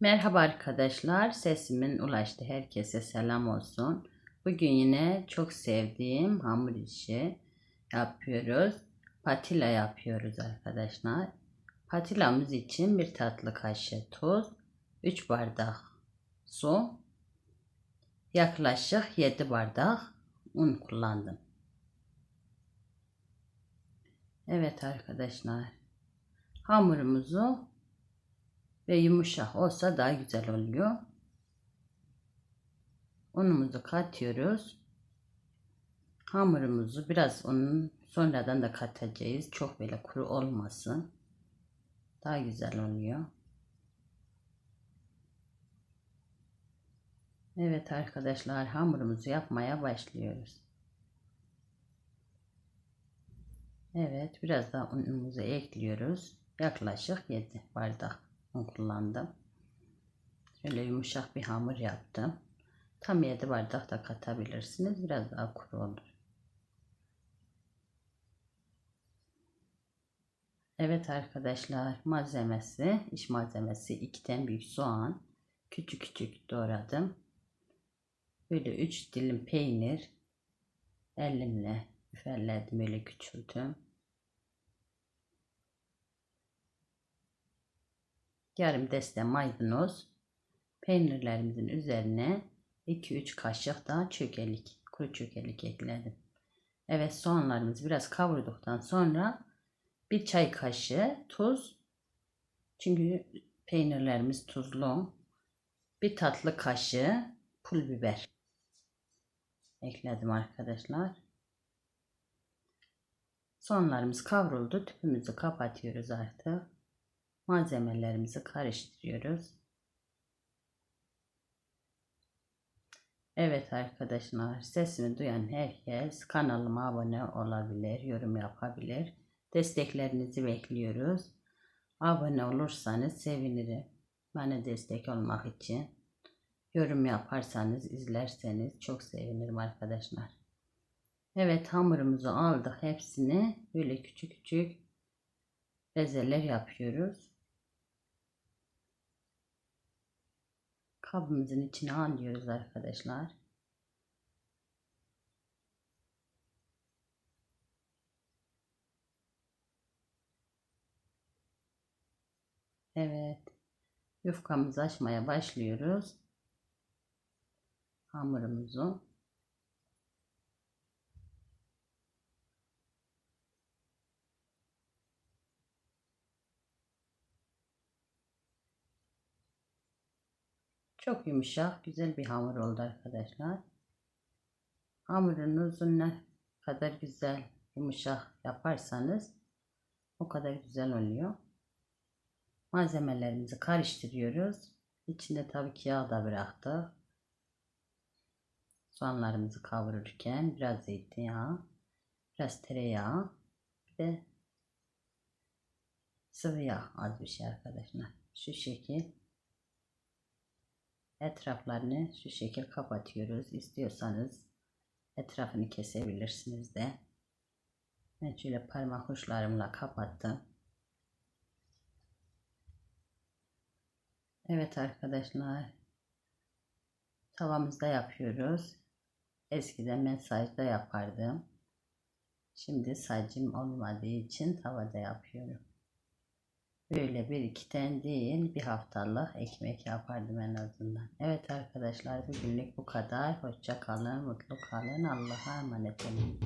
Merhaba arkadaşlar, sesimin ulaştı herkese selam olsun. Bugün yine çok sevdiğim hamur işi yapıyoruz. Patila yapıyoruz arkadaşlar. Patilamız için bir tatlı kaşığı tuz, 3 bardak su, yaklaşık 7 bardak un kullandım. Evet arkadaşlar, hamurumuzu ve yumuşak olsa daha güzel oluyor. Unumuzu katıyoruz. Hamurumuzu biraz onun sonradan da katacağız. Çok böyle kuru olmasın. Daha güzel oluyor. Evet arkadaşlar hamurumuzu yapmaya başlıyoruz. Evet biraz daha unumuzu ekliyoruz. Yaklaşık 7 bardak kullandım. Şöyle yumuşak bir hamur yaptım. Tam 7 bardak da katabilirsiniz. Biraz daha kuru olur. Evet arkadaşlar malzemesi, iş malzemesi 2'den büyük soğan. Küçük küçük doğradım. Böyle 3 dilim peynir. Elimle üferledim öyle küçülttüm. Yarım deste maydanoz, peynirlerimizin üzerine 2-3 kaşık daha çökelik, kuru çökelik ekledim. Evet soğanlarımızı biraz kavurduktan sonra bir çay kaşığı tuz. Çünkü peynirlerimiz tuzlu. Bir tatlı kaşığı pul biber ekledim arkadaşlar. Soğanlarımız kavruldu. Tüpümüzü kapatıyoruz artık malzemelerimizi karıştırıyoruz. Evet arkadaşlar sesimi duyan herkes kanalıma abone olabilir, yorum yapabilir. Desteklerinizi bekliyoruz. Abone olursanız sevinirim. Bana destek olmak için. Yorum yaparsanız, izlerseniz çok sevinirim arkadaşlar. Evet hamurumuzu aldık hepsini böyle küçük küçük bezeler yapıyoruz. Kabımızın içine alıyoruz arkadaşlar. Evet. Yufkamızı açmaya başlıyoruz. Hamurumuzu. Çok yumuşak, güzel bir hamur oldu arkadaşlar. Hamurunuzu ne kadar güzel, yumuşak yaparsanız o kadar güzel oluyor. Malzemelerimizi karıştırıyoruz. İçinde tabii ki yağ da bıraktık. Soğanlarımızı kavururken biraz zeytinyağı, biraz tereyağı, de sıvı yağ az bir şey arkadaşlar. Şu şekil etraflarını şu şekil kapatıyoruz. İstiyorsanız etrafını kesebilirsiniz de. Ben şöyle parmak uçlarımla kapattım. Evet arkadaşlar. Tavamızda yapıyoruz. Eskiden ben sacda yapardım. Şimdi sacım olmadığı için tavada yapıyorum. Böyle bir iki tane değil bir haftalık ekmek yapardım en azından. Evet arkadaşlar bugünlük bu kadar. Hoşça kalın, mutlu kalın. Allah'a emanet olun.